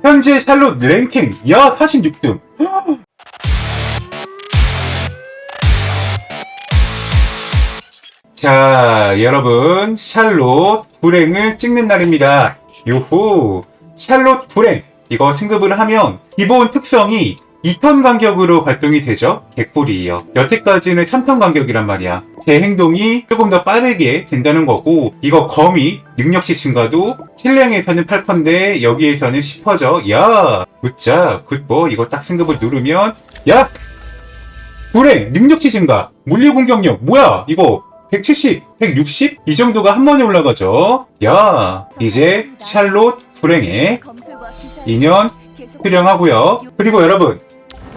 현재 샬롯 랭킹 야 46등. 자 여러분 샬롯 불행을 찍는 날입니다. 유후. 샬롯 불행. 이거 승급을 하면 기본 특성이 2턴 간격으로 발동이 되죠? 개꿀이에요 여태까지는 3턴 간격이란 말이야. 제 행동이 조금 더 빠르게 된다는 거고 이거 거미 능력치 증가도 칠랭에서는 8%인데 여기에서는 10%죠. 야 굿자 굿보. 이거 딱 승급을 누르면 야! 불행! 능력치 증가 물리 공격력 뭐야? 이거 170, 160? 이 정도가 한 번에 올라가죠. 야, 이제 샬롯 불행에 2년 수령하고요. 그리고 여러분,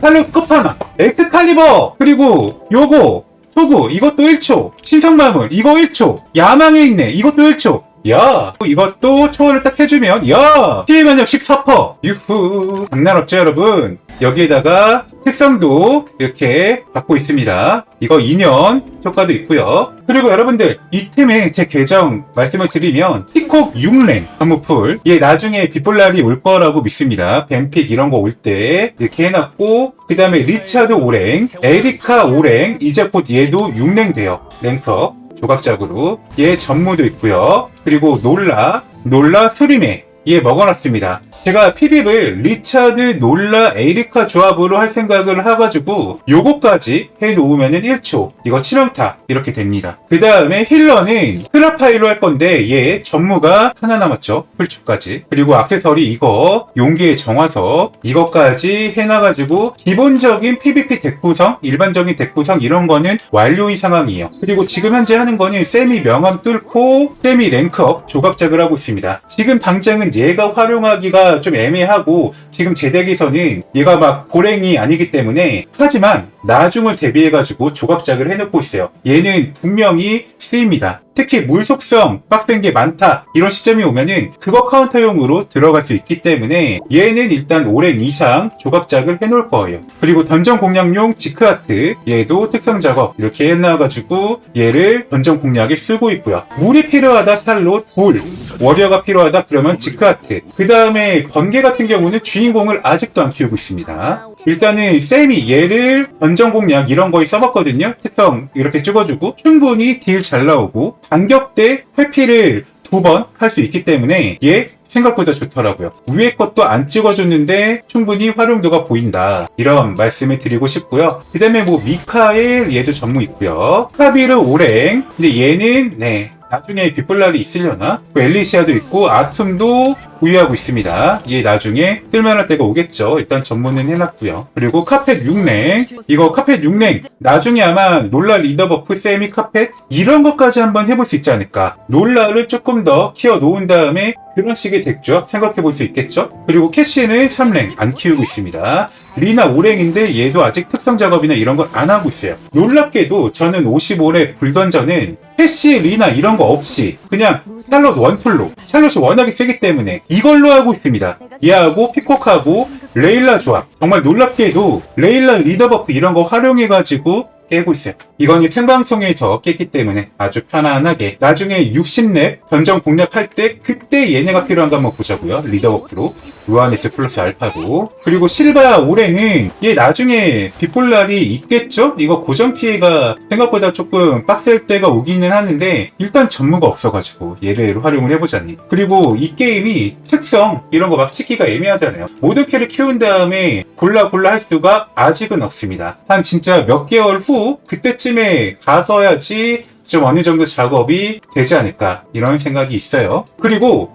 샬롯 끝판왕, 엑스칼리버, 그리고 요거, 투구, 이것도 1초, 신성마물, 이거 1초, 야망에 있네, 이것도 1초. 야, 이것도 초월을 딱 해주면, 야, 피해 면역 14%. 유후. 장난 없죠, 여러분? 여기에다가 특성도 이렇게 받고 있습니다. 이거 2년 효과도 있고요. 그리고 여러분들 이템에 제 계정 말씀을 드리면 피콕 6랭 한무풀 얘 나중에 비폴라리 올 거라고 믿습니다. 뱀픽 이런 거 올 때 이렇게 해놨고 그 다음에 리차드 5랭 에리카 5랭 이제 곧 얘도 6랭 돼요. 랭커 조각작으로 얘 전무도 있고요. 그리고 놀라 놀라 수리메 얘 먹어놨습니다. 제가 피빕을 리차드, 놀라, 에리카 조합으로 할 생각을 해가지고 요거까지 해놓으면은 1초 이거 7연타 이렇게 됩니다. 그 다음에 힐러는 크라파이로 할 건데 얘 전무가 하나 남았죠. 풀축까지 그리고 악세서리 이거 용기의 정화석 이것까지 해놔가지고 기본적인 PVP 덱 구성 일반적인 덱 구성 이런 거는 완료인 상황이에요. 그리고 지금 현재 하는 거는 세미 명함 뚫고 세미 랭크업 조각작을 하고 있습니다. 지금 당장은 얘가 활용하기가 좀 애매하고 지금 제 덱에서는 얘가 막 고랭이 아니기 때문에 하지만 나중을 대비해가지고 조각작을 해놓고 있어요. 얘는 분명히 쓰입니다. 특히 물 속성 빡센 게 많다 이런 시점이 오면은 그거 카운터용으로 들어갈 수 있기 때문에 얘는 일단 오랜 이상 조각작을 해놓을 거예요. 그리고 던전 공략용 지크아트 얘도 특성 작업 이렇게 해놔가지고 얘를 던전 공략에 쓰고 있고요. 물이 필요하다 샬롯 볼 워리어가 필요하다 그러면 지크아트 그 다음에 번개 같은 경우는 주인공을 아직도 안 키우고 있습니다. 일단은 쌤이 얘를 던전 공략 이런 거에 써봤거든요. 특성 이렇게 찍어주고 충분히 딜 잘 나오고 반격대 회피를 두 번 할 수 있기 때문에 얘 생각보다 좋더라고요. 위에 것도 안 찍어줬는데 충분히 활용도가 보인다. 이런 말씀을 드리고 싶고요. 그 다음에 뭐 미카엘 얘도 전무 있고요. 카비르 오랭. 근데 얘는 네 나중에 비폴라리 있으려나? 뭐 엘리시아도 있고 아툼도 보유하고 있습니다. 얘 나중에 쓸만할 때가 오겠죠. 일단 전문은 해놨고요. 그리고 카펫 6랭 이거 카펫 6랭 나중에 아마 놀라 리더버프 세미 카펫 이런 것까지 한번 해볼 수 있지 않을까. 놀라를 조금 더 키워 놓은 다음에 그런 식의 덱죠. 생각해 볼 수 있겠죠. 그리고 캐시는 3랭 안 키우고 있습니다. 리나 5랭인데 얘도 아직 특성 작업이나 이런 걸 안 하고 있어요. 놀랍게도 저는 55렙 불던전은 캐시, 리나 이런 거 없이 그냥 샬롯 원툴로 샬롯이 워낙에 세기 때문에 이걸로 하고 있습니다. 얘하고 피콕하고 레일라 조합 정말 놀랍게도 레일라 리더 버프 이런 거 활용해가지고 깨고 있어요. 이거는 생방송에서 깼기 때문에 아주 편안하게 나중에 60렙 전정 공략할 때 그때 얘네가 필요한가 한번 보자고요. 리더워크로 루아네스 플러스 알파로 그리고 실바 올해는 얘 나중에 비폴날이 있겠죠? 이거 고정 피해가 생각보다 조금 빡셀 때가 오기는 하는데 일단 전무가 없어가지고 얘를 활용을 해보자니 그리고 이 게임이 특성 이런 거 막 찍기가 애매하잖아요. 모든 캐를 키운 다음에 골라 골라 할 수가 아직은 없습니다. 한 진짜 몇 개월 후 그때쯤에 가서야지 좀 어느 정도 작업이 되지 않을까 이런 생각이 있어요. 그리고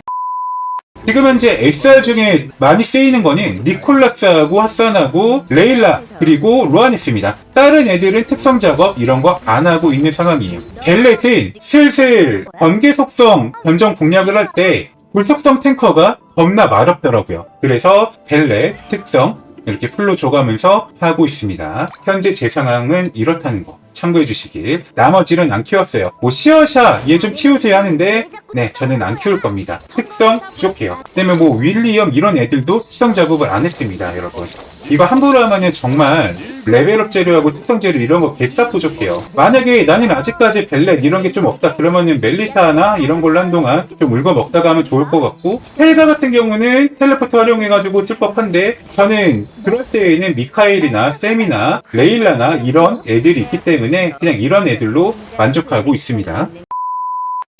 지금 현재 SR 중에 많이 쓰이는 거는 니콜라스하고 하산하고 레일라 그리고 루아네스입니다. 다른 애들은 특성 작업 이런 거 안 하고 있는 상황이에요. 벨렛은 슬슬 번개 속성 변정 공략을 할 때 불속성 탱커가 겁나 마렵더라고요. 그래서 벨렛 특성 이렇게 풀로 줘가면서 하고 있습니다. 현재 제 상황은 이렇다는 거. 참고해 주시길. 나머지는 안 키웠어요. 뭐 시어샤 얘 좀 키우세요 하는데 네 저는 안 키울 겁니다. 특성 부족해요. 그다음에 뭐 윌리엄 이런 애들도 특성 작업을 안 했습니다, 여러분. 이거 함부로 하면은 정말 레벨업 재료하고 특성 재료 이런 거 개싹 부족해요. 만약에 나는 아직까지 벨렛 이런 게 좀 없다 그러면은 멜리타나 이런 걸로 한동안 좀 울고 먹다가 하면 좋을 것 같고 헬가 같은 경우는 텔레포트 활용해가지고 쓸 법한데 저는 그럴 때에는 미카엘이나 샘이나 레일라나 이런 애들이 있기 때문에 그냥 이런 애들로 만족하고 있습니다.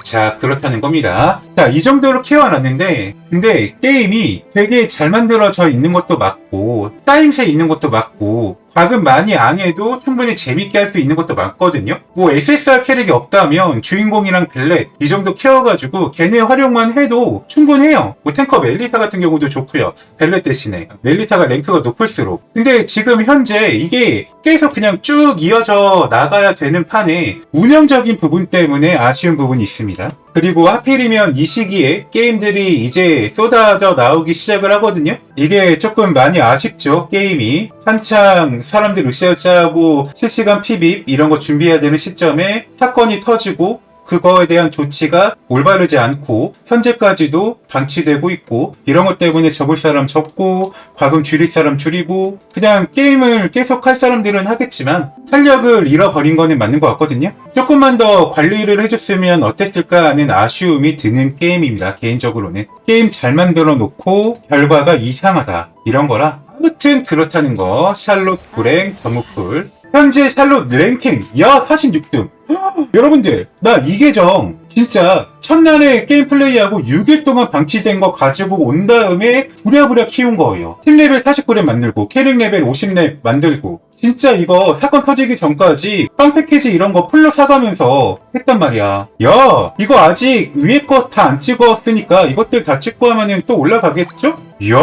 자, 그렇다는 겁니다. 자, 이 정도로 키워놨는데, 근데 게임이 되게 잘 만들어져 있는 것도 맞고, 쌓임새 있는 것도 맞고, 과금 많이 안 해도 충분히 재밌게 할 수 있는 것도 많거든요? 뭐 SSR 캐릭이 없다면 주인공이랑 벨렛 이 정도 키워가지고 걔네 활용만 해도 충분해요. 뭐 탱커 멜리타 같은 경우도 좋고요. 벨렛 대신에. 멜리타가 랭크가 높을수록. 근데 지금 현재 이게 계속 그냥 쭉 이어져 나가야 되는 판에 운영적인 부분 때문에 아쉬운 부분이 있습니다. 그리고 하필이면 이 시기에 게임들이 이제 쏟아져 나오기 시작을 하거든요. 이게 조금 많이 아쉽죠, 게임이. 한창 사람들 으쌰으쌰하고 실시간 피빕 이런 거 준비해야 되는 시점에 사건이 터지고 그거에 대한 조치가 올바르지 않고 현재까지도 방치되고 있고 이런 것 때문에 접을 사람 접고 과금 줄일 사람 줄이고 그냥 게임을 계속 할 사람들은 하겠지만 탄력을 잃어버린 거는 맞는 것 같거든요. 조금만 더 관리를 해줬으면 어땠을까 하는 아쉬움이 드는 게임입니다. 개인적으로는 게임 잘 만들어 놓고 결과가 이상하다 이런 거라 아무튼 그렇다는 거 샬롯 불행 더무풀 현재 샬롯 랭킹 야 46등 여러분들 나 이 계정 진짜 첫날에 게임 플레이하고 6일 동안 방치된 거 가지고 온 다음에 부랴부랴 키운 거예요 팀 레벨 49렙 만들고 캐릭 레벨 50렙 만들고 진짜 이거 사건 터지기 전까지 빵 패키지 이런 거 풀로 사가면서 했단 말이야 야 이거 아직 위에 거 다 안 찍었으니까 이것들 다 찍고 하면은 또 올라가겠죠? 이야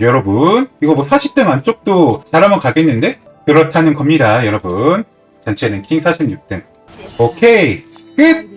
여러분 이거 뭐 40등 안쪽도 잘하면 가겠는데? 그렇다는 겁니다 여러분 전체 랭킹 46등 오케이 끝